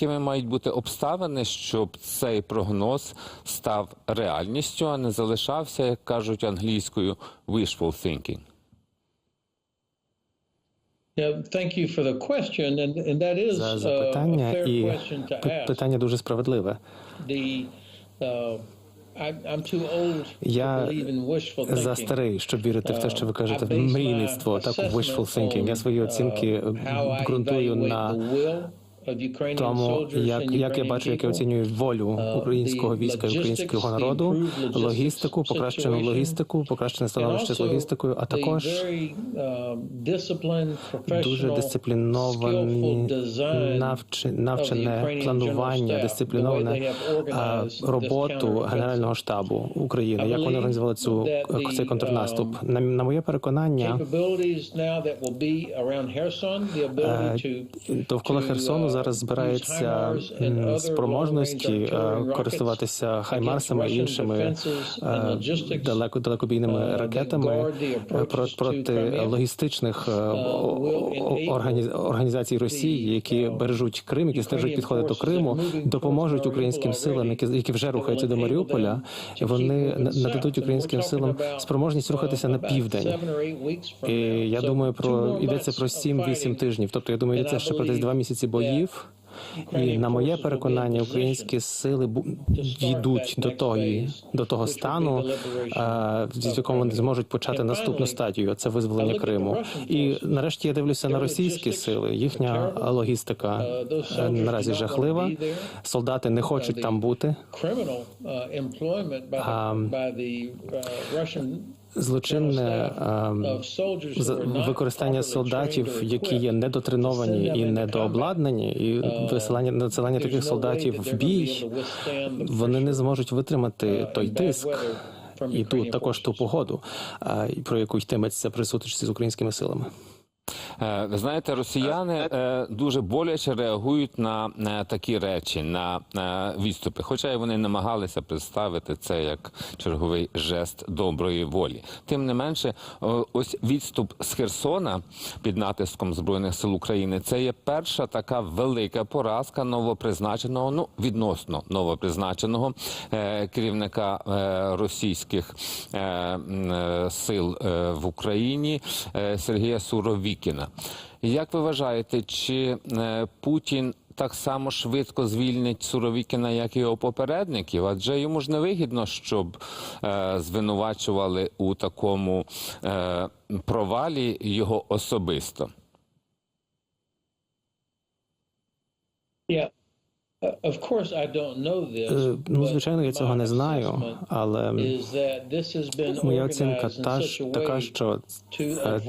Якими мають бути обставини, щоб цей прогноз став реальністю, а не залишався, як кажуть англійською, wishful thinking? Yeah, thank you for the question, and, and that is за uh, запитання і question to пи- ask. питання дуже справедливе. Uh, Я. За старий, щоб вірити в те, що ви кажете, I base мрійництво, так wishful thinking. Я свої оцінки uh, ґрунтую на тому, як, як я бачу, як я оцінюю волю Uh, українського війська і українського народу, логістику, покращену логістику, покращене становище з логістикою, а також uh, дуже дисципліновані, навчене планування, дисципліноване роботу. Генерального штабу України, як вони організували цю цей контрнаступ. um, На, на моє переконання. Е, Довкола Херсону uh, зараз збирається спроможності е, користуватися хаймарсами і іншими е, далеко далекобійними ракетами е, проти логістичних організацій Росії, які бережуть Крим, які Ukrainian підходи до Криму, допоможуть українським силам, які вже рухаються до Маріуполя, вони нададуть українським силам спроможність рухатися на південь. І я думаю, про йдеться про of 7-8 тижнів. Тобто я думаю, йдеться ще про десь два місяці боїв. І на моє переконання, українські сили дійдуть до тої до того стану, а, of якому вони зможуть почати наступну стадію. Це визволення Криму. І нарешті я дивлюся на російські сили. Їхня логістика е, soldiers наразі жахлива. Солдати не хочуть там бути. criminal Злочинне ем, використання солдатів, які є недотреновані і недообладнані, і висилання надсилання таких солдатів в бій. Вони не зможуть витримати той тиск і ту також ту погоду, про яку йтиметься при сутичці з українськими силами. Е, Ви знаєте, росіяни е, дуже боляче реагують на е, такі речі, на е, відступи. Хоча й вони намагалися представити це як черговий жест доброї волі. Тим не менше, ось відступ з Херсона під натиском збройних сил України. Це є перша така велика поразка новопризначеного, ну відносно новопризначеного е, керівника е, російських е, е, сил е, в Україні е, Сергія Суровікіна. Як ви вважаєте, чи е, Путін так само швидко звільнить Суровікіна, як його попередників? Адже йому ж не вигідно, щоб е, звинувачували у такому е, провалі його особисто. Yeah. Ну, звичайно, я цього не знаю, але моя оцінка та така, що е,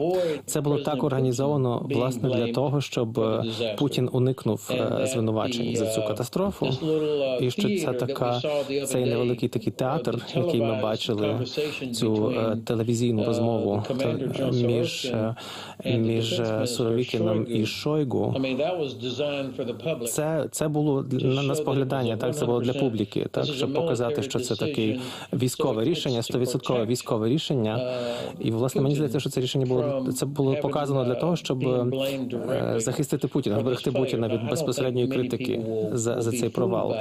це було так організовано власне для того, щоб е. Путін уникнув е, звинувачень за цю uh, катастрофу. uh, І що це така цей невеликий такий uh, театр, який ми бачили цю е, телевізійну uh, розмову між е, між е, Суровікіном і. Шойгу. Це це було для- на, на споглядання, так це було для публіки. Так щоб показати, що це таке військове рішення, стовідсоткове військове рішення. І власне мені здається, що це рішення було це було показано для того, щоб е, захистити Путіна, вберегти. Путіна від безпосередньої критики за за цей провал.